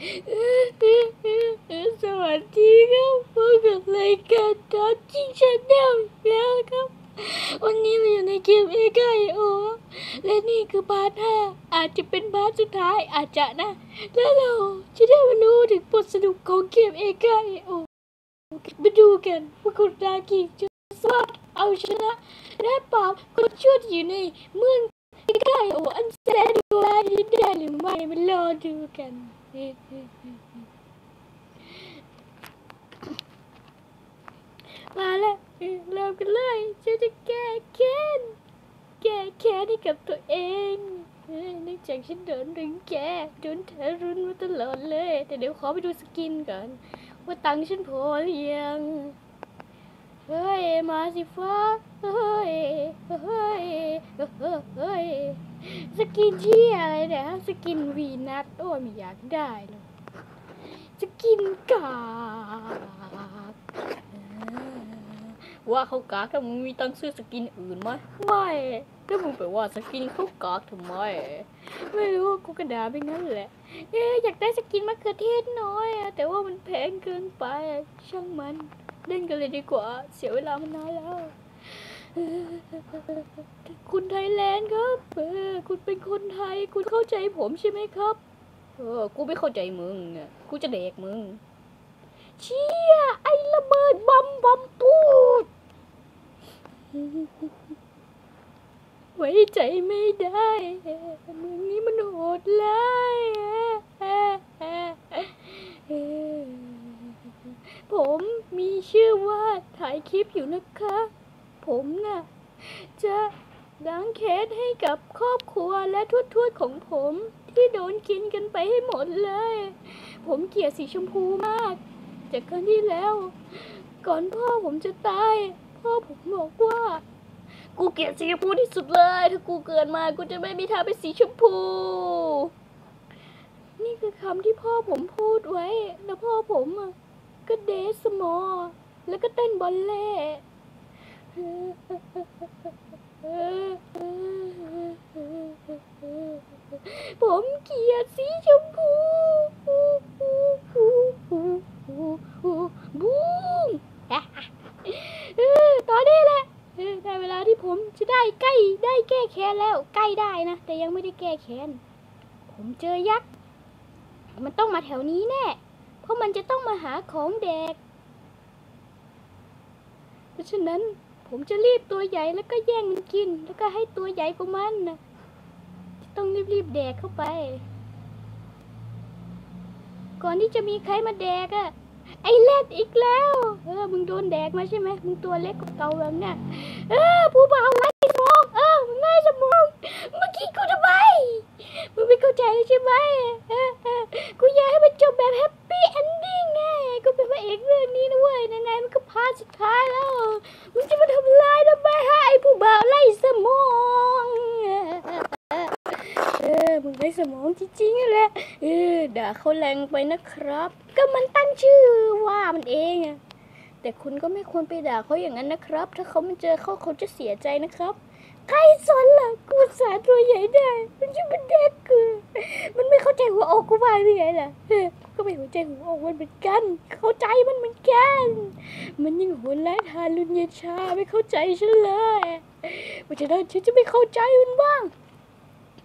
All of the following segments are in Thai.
สวัสดีครับพบกับรายการดอจิงชาแนลแล้วครับ วันนี้เราอยู่ในเกมเอไกโอและนี่คือพาร์ทห้าอาจจะเป็นพาร์ทสุดท้ายอาจจะนะ แล้วเราจะได้มารู้ถึงบทสนุกของเกมเอไกโอมาดูกันว่าคุณรากีจะสามารถเอาชนะและปราบคนชั่วที่อยู่ในเมืองเอไกโออันแสนดุร้ายนี้ได้หรือไม่มารอดูกัน มาแล้วเริ่มกันเลยฉันจะแก้แค้นแก้แค้นให้กับตัวเองเออเนื่องจากฉันโดนรึงแกโดนเธอรุนมาตลอดเลย แต่เดี๋ยวขอไปดูสกินก่อน ว่าตังค์ฉันพอหรือยัง เฮ้ยมาสิฟ้าเฮ้ยเฮ้ยเฮ้ยสกินที่อะไรเนี่ยฮะสกินวีนัทโอ้ยไม่อยากได้เลยสกินกากว่าเขากากแต่มึงมีตังค์ซื้อสกินอื่นไหมไม่แล้วมึงไปว่าสกินเขากากทำไมไม่รู้กูกระดาไปงั้นแหละเอ๊อยากได้สกินมะเขือเทศน้อยแต่ว่ามันแพงเกินไปช่างมัน เล่นกันเลยดีกว่า เสียเวลามานานแล้ว คุณไทยแลนด์ครับเออคุณเป็นคนไทย คุณเข้าใจผมใช่ไหมครับ เออ กูไม่เข้าใจมึงอะกูจะเด็กมึง เชี่ย ไอระเบิดบอมบอมปูด ไว้ใจไม่ได้มึงนี่มันโหดร้าย ผมมีชื่อว่าถ่ายคลิปอยู่นะคะ ผมน่ะ จะล้างแค้นให้กับครอบครัวและทวดๆของผมที่โดนกินกันไปให้หมดเลย ผมเกลียดสีชมพูมาก จากครั้งที่แล้ว ก่อนพ่อผมจะตาย พ่อผมบอกว่า กูเกลียดสีชมพูที่สุดเลย ถ้ากูเกิดมากูจะไม่มีทางเป็นสีชมพูนี่คือคำที่พ่อผมพูดไว้ แล้วพ่อผมอะ ก็เดสมอ แล้วก็เต้นบอลเล่ ผมเกลียดสีชมพูบูมตอนนี้แหละได้เวลาที่ผมจะได้ใกล้ได้แก้แค้นแล้ว ใกล้ได้นะ แต่ยังไม่ได้แก้แค้น ผมเจอยักษ์ มันต้องมาแถวนี้แน่ ราะมันจะต้องมาหาของแดกเพราะฉะนั้นผมจะรีบตัวใหญ่แล้วก็แย่งมันกิน แล้วก็ให้ตัวใหญ่กว่ามันนะต้องรีบๆแดกเข้าไป ก่อนที่จะมีใครมาแดกอะไอ้เล็ดอีกแล้ว เออ มึงโดนแดกมาใช่ไหมมึงตัวเล็กกว่าเก่าแบบเนี้ยเออ ผู้บ่าวไล่สมอง เออมึงไล่สมอง เมื่อกี้กูทำไม มึงไม่เข้าใจเลยใช่ไหมเออเออกูอยากให้มันจบแบบแฮปปี้เอนดิ้งไง กูเป็นพระเอกเรื่องนี้นะเว้ยไหนๆมันก็พาร์ทสุดท้ายแล้ว มึงจะมาทำลายทำไมให้ไอ้ผู้บ่าวไล่สมอง เออ มึงไล่สมองจริงๆนั่นแหละ เออ ด่า เขาแรงไปนะครับ ก็มันตั้งชื่อว่ามันเองอะแต่คุณก็ไม่ควรไปด่าเขาอย่างนั้นนะครับ ถ้าเขาไม่เจอเขาเขาจะเสียใจนะครับ ใครสนล่ะกูสาตัวใหญ่ได้ มันจะเป็นเด็กกูมันไม่เข้าใจหัวอกกูบ้างหรือไงล่ะกูก็ไม่เข้าใจหัวอกมันเหมือนกัน เข้าใจมันเหมือนกัน มันยังหดร้ายทารุณยชาไม่เข้าใจฉันเลยเพราะฉะนั้นฉันจะไม่เข้าใจมันบ้าง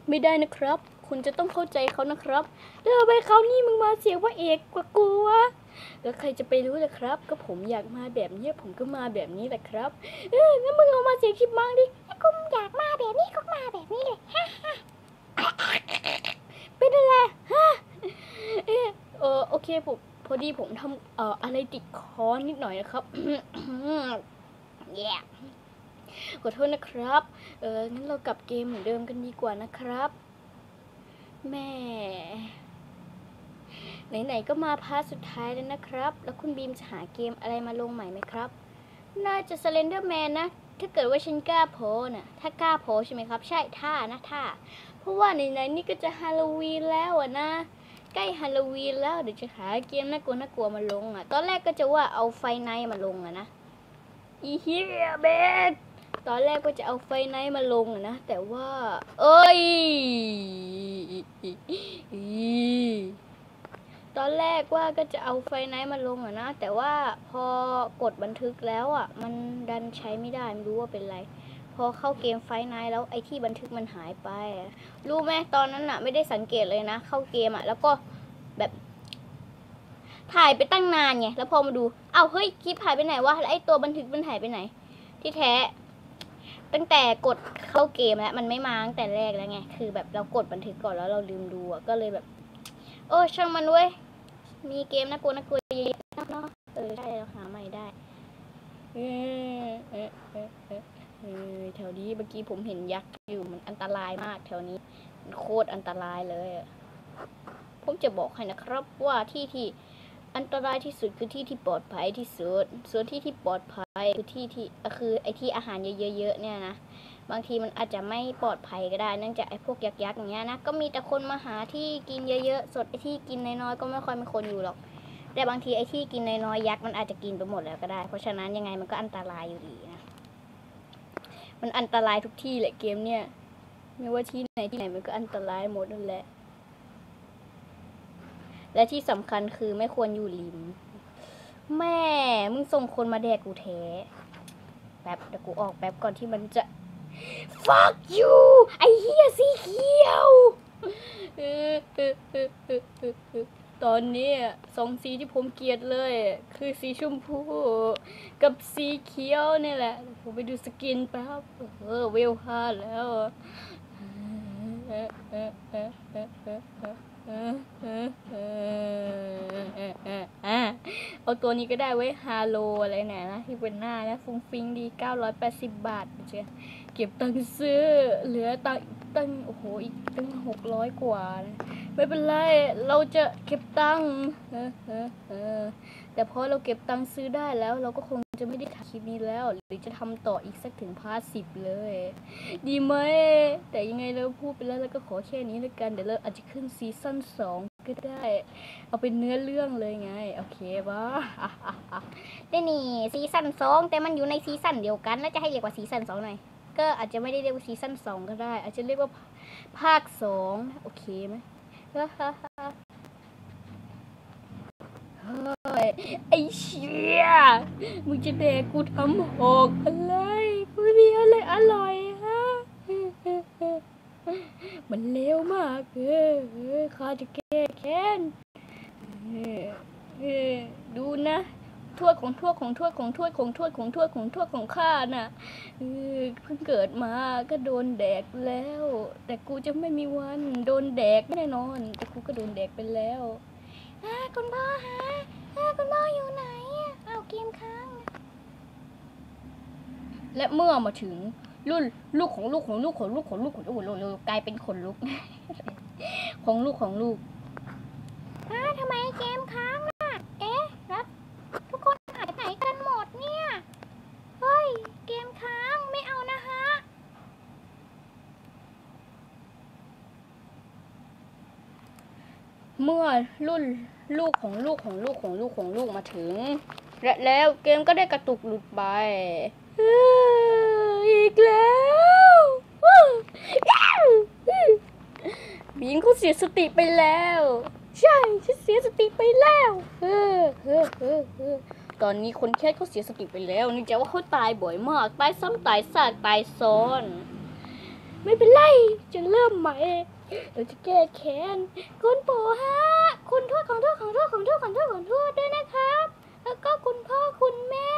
ไม่ได้นะครับ คุณจะต้องเข้าใจเขานะครับแล้วทำไมเขานี่มึงมาเสียงว่าเอกกว่ากูวะแล้วใครจะไปรู้ล่ะครับ ก็ผมอยากมาแบบนี้ผมก็มาแบบนี้แหละครับ เอองั้นมึงเอามาเสียงชิบมังดิกูอยากมาแบบนี้ก็มาแบบนี้เลยฮ่าฮ่าเป็นอะไรฮะเออเออโอเคผมพอดีผมทำเอ่ออะไรติดคอนิดหน่อยนะครับแย่ขอโทษนะครับ เอองั้นเรากลับเกมเหมือนเดิมกันดีกว่านะครับ แม่ไหนๆก็มาพาร์ทสุดท้ายแล้วนะครับ แล้วคุณบีมจะหาเกมอะไรมาลงใหม่ไหมครับ น่าจะ Slender Man นะ ถ้าเกิดว่าฉันกล้าโพสน่ะ ถ้ากล้าโพใช่ไหมครับ ใช่ ท่านะท่า เพราะว่าไหนๆนี่ก็จะฮาโลวีนแล้วอะนะ ใกล้ฮาโลวีนแล้วเดี๋ยวจะหาเกมน่ากลัวน่ากลัวมาลงอะตอนแรกก็จะว่าเอาไฟไนท์มาลงอะนะ อีเฮียเบส ตอนแรกก็จะเอาไฟไนท์มาลงอะนะ แต่ว่า เอ้ย ตอนแรกว่าก็จะเอาไฟไนท์มาลงอะนะ แต่ว่าพอกดบันทึกแล้วอะมันดันใช้ไม่ได้ไม่รู้ว่าเป็นไร พอเข้าเกมไฟไนท์แล้วไอ้ที่บันทึกมันหายไป รู้ไหมตอนนั้นอะไม่ได้สังเกตเลยนะ เข้าเกมอะแล้วก็แบบถ่ายไปตั้งนานไง แล้วพอมาดู เอ้าเฮ้ย คลิปหายไปไหนวะ แล้วไอ้ตัวบันทึกมันหายไปไหน ที่แท้ ตั้งแต่กดเข้าเกมแล้วมันไม่มาตั้งแต่แรกแล้วไงคือแบบเรากดบันทึกก่อนแล้วเราลืมดูอะก็เลยแบบ โอ้ช่างมันเว้ยมีเกมน่ากลัวน่ากลัวเยอะๆเนาะเออใช่เราหาใหม่ได้เออเออเออเออแถวนี้เมื่อกี้ผมเห็นยักษ์อยู่มันอันตรายมาก แถวนี้มันโคตรอันตรายเลย ผมจะบอกให้นะครับว่าที่ที่ อันตรายที่สุดคือที่ที่ปลอดภัยที่สุด ส่วนที่ที่ปลอดภัยคือที่ที่คือไอที่อาหารเยอะๆเนี่ยนะ บางทีมันอาจจะไม่ปลอดภัยก็ได้ เนื่องจากไอพวกยักษ์ๆอย่างเงี้ยนะ ก็มีแต่คนมาหาที่กินเยอะๆ สดไอที่กินน้อยๆก็ไม่ค่อยมีคนอยู่หรอก แต่บางทีไอที่กินน้อยๆยักษ์มันอาจจะกินไปหมดแล้วก็ได้ เพราะฉะนั้นยังไงมันก็อันตรายอยู่ดีนะ มันอันตรายทุกที่แหละเกมเนี่ย ไม่ว่าที่ไหนที่ไหนมันก็อันตรายหมดนั่นแหละ และที่สำคัญคือไม่ควรอยู่ริม แม่ มึงส่งคนมาแดกกูแท้ แป๊บเดี๋ยวกูออกแป๊บก่อนที่มันจะ fuck you ไอ้เหี้ยสีเขียว ตอนนี้สองสีที่ผมเกลียดเลย คือสีชมพูกับสีเขียวนี่แหละ ผมไปดูสกินแป๊บเออเวลห้าแล้ว เอาตัวนี้ก็ได้ไว้ฮาโลอะไรไหนนะที่เป็นหน้านะฟุ้งฟิงดี 980 บาทเจ้เก็บตังซื้อ เหลือตังตังโอ้โห อีกตัง600 กว่านะ ไม่เป็นไร เราจะเก็บตังค์แต่พอเราเก็บตังค์ซื้อได้แล้ว เราก็คงจะไม่ได้ถ่ายคลิปนี้แล้ว หรือจะทำต่ออีกสักถึงพาร์ทสิบเลย ดีไหม แต่ยังไงเราพูดไปแล้วแล้วก็ขอแค่นี้แล้วกัน เดี๋ยวเราอาจจะขึ้นซีซั่นสองก็ได้ เอาเป็นเนื้อเรื่องเลยไง โอเคปะได้นี่ซีซั่นสองแต่มันอยู่ในซีซั่นเดียวกัน แล้วจะให้เรียกว่าซีซั่นสองหน่อยก็อาจจะไม่ได้เรียกว่าซีซั่นสองก็ได้ อาจจะเรียกว่าภาคสองโอเคไหม ไอ้เชี่ยมึงจะแดกกูทำหอกอะไรกูมีอะไรอร่อยฮะ มันเลวมากเออข้าจะแก้แค้นเออเออดูนะ ทวดของทวดของทวดของทวดของทวดของทวดของทวดของข้าน่ะเพิ่งเกิดมาก็โดนแดกแล้ว แต่กูจะไม่มีวันโดนแดกแน่นอน แต่กูก็โดนแดกไปแล้วอ่าคุณพ่อฮะอ่าคุณพ่ออยู่ไหนอะเอาเกมค้างและเมื่อมาถึงรุ่นลูกของลูกของลูกของลูกของลูกของลูกของลูกกลายเป็นขนลุก ของลูกของลูกอ้าทำไมเกมค้างอะ เอ๊ะแล้วทุกคนหายไปไหนกันหมดเนี่ย เฮ้ย เกมค้างไม่เอานะฮะ เมื่อรุ่นลูกของลูกของลูกของลูกของลูกมาถึง และแล้วเกมก็ได้กระตุกหลุดไปอีกแล้วบีนเขาเสียสติไปแล้ว ใช่ฉันเสียสติไปแล้วเออเออเออเออตอนนี้คนแค่เขาเสียสติไปแล้วนื่จาว่าเขาตายบ่อยมาก ตายซ้ำตายซากตายซ้อน ไม่เป็นไรจะเริ่มใหม่ เราจะแก้แค้นคุณปู่ฮะ คุณทวดของทวดของทวดของทวดของทวดของทวดด้วยนะครับ แล้วก็คุณพ่อคุณแม่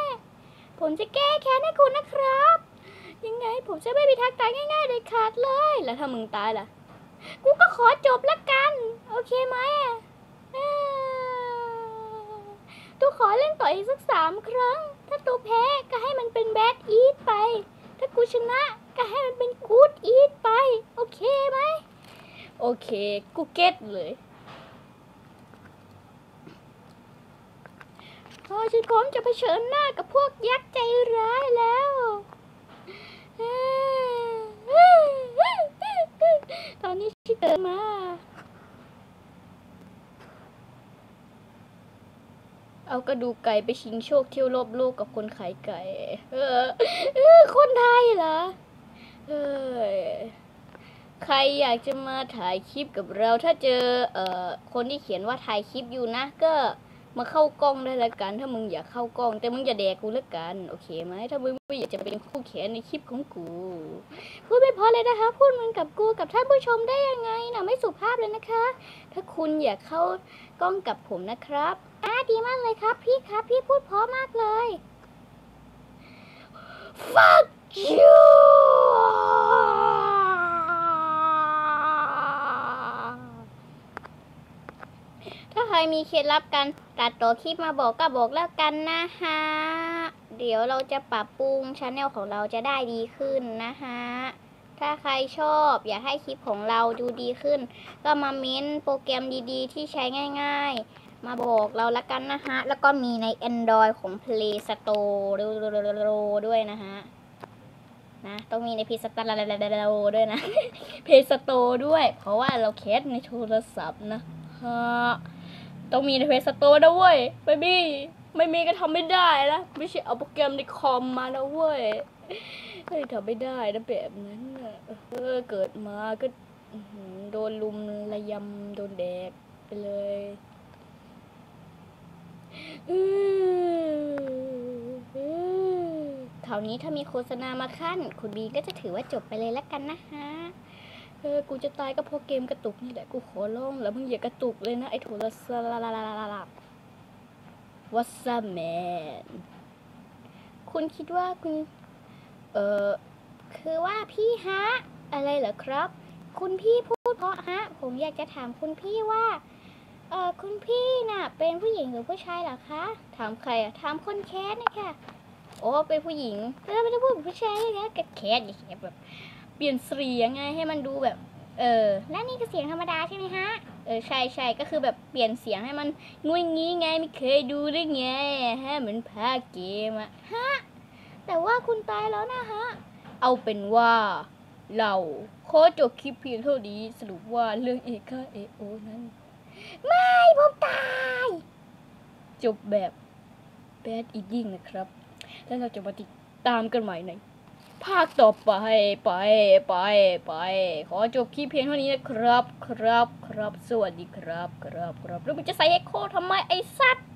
ผมจะแก้แค้นให้คุณนะครับ ยังไงผมจะไม่มีทางตายง่ายๆเลยขาดเลย แล้วถ้ามึงตายล่ะ กูก็ขอจบละกัน โอเคไหมตัวขอเล่นต่ออีกสักสามครั้ง ถ้าตัวแพ้ก็ให้มันเป็นแบดอีทไป ถ้ากูชนะก็ให้มันเป็นกูดอีทไป โอเคไหม โอเค กูเก็ตเลยพอฉันพร้อมจะเผชิญหน้ากับพวกยักษ์ใจร้ายแล้วตอนนี้ฉันเกิดมาเอากระดูกไก่ไปชิงโชคเที่ยวรอบโลกกับคนขายไก่ เออ คนไทยเหรอ เออ ใครอยากจะมาถ่ายคลิปกับเรา ถ้าเจอเอ่อคนที่เขียนว่าถ่ายคลิปอยู่นะ ก็มาเข้ากล้องได้ละกัน ถ้ามึงอยากเข้ากล้อง แต่มึงอย่าแดกกูละกัน โอเคไหมถ้ามึงไม่อยากจะเป็นคู่แขนในคลิปของกูพูดไม่พอเลยนะคะ พูดมันกับกูกับท่านผู้ชมได้ยังไงนะไม่สุภาพเลยนะคะ ถ้าคุณอยากเข้ากล้องกับผมนะครับอ่าดีมากเลยครับ พี่ครับ พี่พูดเพราะมากเลย fuck you ถ้าใค รมีเคล็ดลับการตัดต่อคลิปมาบอกก็บอกแล้วกันนะฮะเดี๋ยวเราจะปรับปรุงช anel ของเราจะได้ดีขึ้นนะฮะถ้าใครชอบอยากให้คลิปของเราดูดีขึ้น ก็มาเม้นโปรแกรมดีๆ ที่ใช้ง่าย ๆ มาบอกเราละกันนะฮะ แล้วก็มีใน Android ของ Play Store ด้วยนะฮะนะต้องมีใน Play Store ด้วยนะ Play Store ด้วย เพราะว่าเราแคสในโทรศัพท์นะฮะ ต้องมีใน Play Store นะเว้ยไม่มีไม่มีก็ทำไม่ได้นะไม่ใช่เอาโปรแกรมในคอมมานะเว้ยเฮ้ยทำไม่ได้นะแบบนั้นน่ะเออเกิดมาก็โดนลุมระยำโดนแดกไปเลยอืออือคราวนี้ถ้ามีโฆษณามาขั้น คุณบีก็จะถือว่าจบไปเลยและกันนะฮะ เออกูจะตายก็เพราะเกมกระตุกนี่แหละกูขอร้องแล้วมึงอย่ากระตุกเลยนะไอ้โทรศัพท์ What's up man คุณคิดว่าคุณ เออคือว่าพี่ฮะ อะไรเหรอครับ คุณพี่พูดเพราะฮะ ผมอยากจะถามคุณพี่ว่า เออคุณพี่น่ะ เป็นผู้หญิงหรือผู้ชายเหรอคะ ถามใครอะถามคนแคสนะคะโอ้เป็นผู้หญิงแล้วไม่ได้พูดผู้ชายเลยนะแกแคสอย่างเงี้ยแบบ เปลี่ยนเสียงไงให้มันดูแบบ เออและนี่คือเสียงธรรมดาใช่ไหมฮะ เออใช่ใช่ก็คือแบบเปลี่ยนเสียงให้มันงุ้ยงี้ไงไม่เคยดูได้ไงฮะเหมือนพาเกมอะฮะแต่ว่าคุณตายแล้วนะฮะ เอาเป็นว่าเราขอจบคลิปเพียงเท่านี้สรุปว่าเรื่องเอคาเอโอนั้น ไม่ผมตาย จบแบบแบดอีกยิ่งนะครับ แล้วเราจะมาติดตามกันใหม่ใน ภาคต่อไปไปไปไป ขอจบคลิปเพียงเท่านี้นะครับ ครับครับสวัสดีครับ ครับครับแล้วมึงจะใส่เอ็กโคทำไมไอ้สัตว์